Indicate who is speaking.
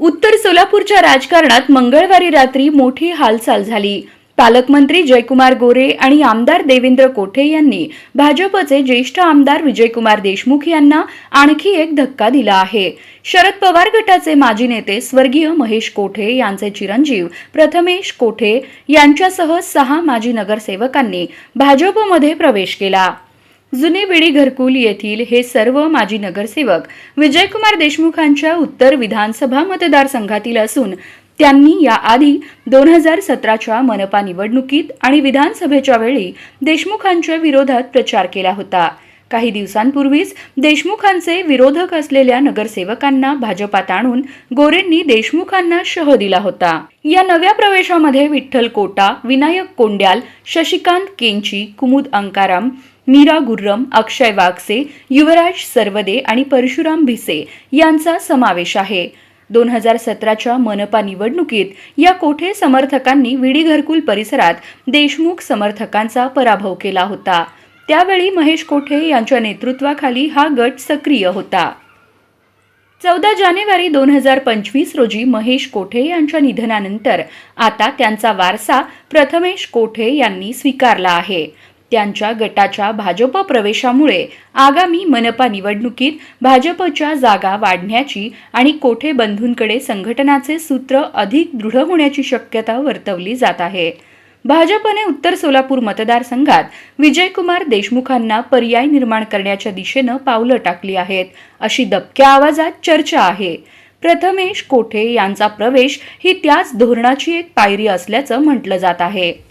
Speaker 1: उत्तर सोलापूरच्या राजकारणात मंगळवारी रात्री मोठी हालचाल झाली. पालकमंत्री जयकुमार गोरे आणि आमदार देवेंद्र कोठे यांनी भाजपचे ज्येष्ठ आमदार विजयकुमार देशमुख यांना आणखी एक धक्का दिला आहे. शरद पवार गटाचे माजी नेते स्वर्गीय महेश कोठे यांचे चिरंजीव प्रथमेश कोठे यांच्यासह सहा माजी नगरसेवकांनी भाजपमध्ये प्रवेश केला. जुने बिडी घरकुल येथील हे सर्व माजी नगरसेवक विजयकुमार देशमुखांच्या उत्तर विधानसभा मतदारसंघातील असून त्यांनी याआधी दोन हजार सतराच्या मनपा निवडणुकीत आणि विधानसभेच्या वेळी देशमुखांच्या विरोधात प्रचार केला होता. काही दिवसांपूर्वीच देशमुखांचे विरोधक असलेल्या नगरसेवकांना भाजपात आणून गोरेंनी देशमुखांना शह दिला होता. या नव्या प्रवेशामध्ये विठ्ठल कोटा विनायक कोंड्याल शशिकांत केंची कुमुद अंकाराम मीरा गुर्रम अक्षय वागसे युवराज सरवदे आणि परशुराम भिसे यांचा समावेश आहे. दोन हजार सतराच्या मनपा निवडणुकीत या कोठे समर्थकांनी विडी घरकुल परिसरात देशमुख समर्थकांचा पराभव केला होता. त्यावेळी महेश कोठे यांच्या नेतृत्वाखाली हा गट सक्रिय होता. चौदा जानेवारी दोन हजार पंचवीस रोजी महेश कोठे यांच्या निधनानंतर आता त्यांचा वारसा प्रथमेश कोठे यांनी स्वीकारला आहे. त्यांच्या गटाच्या भाजप प्रवेशामुळे आगामी मनपा निवडणुकीत भाजपच्या जागा वाढण्याची आणि कोठे बंधूंकडे संघटनाचे सूत्र अधिक दृढ होण्याची शक्यता वर्तवली जात आहे. भाजपने उत्तर सोलापूर मतदारसंघात विजयकुमार देशमुखांना पर्याय निर्माण करण्याच्या दिशेनं पावलं टाकली आहेत अशी दबक्या आवाजात चर्चा आहे. प्रथमेश कोठे यांचा प्रवेश ही त्याच धोरणाची एक पायरी असल्याचं म्हटलं जात आहे.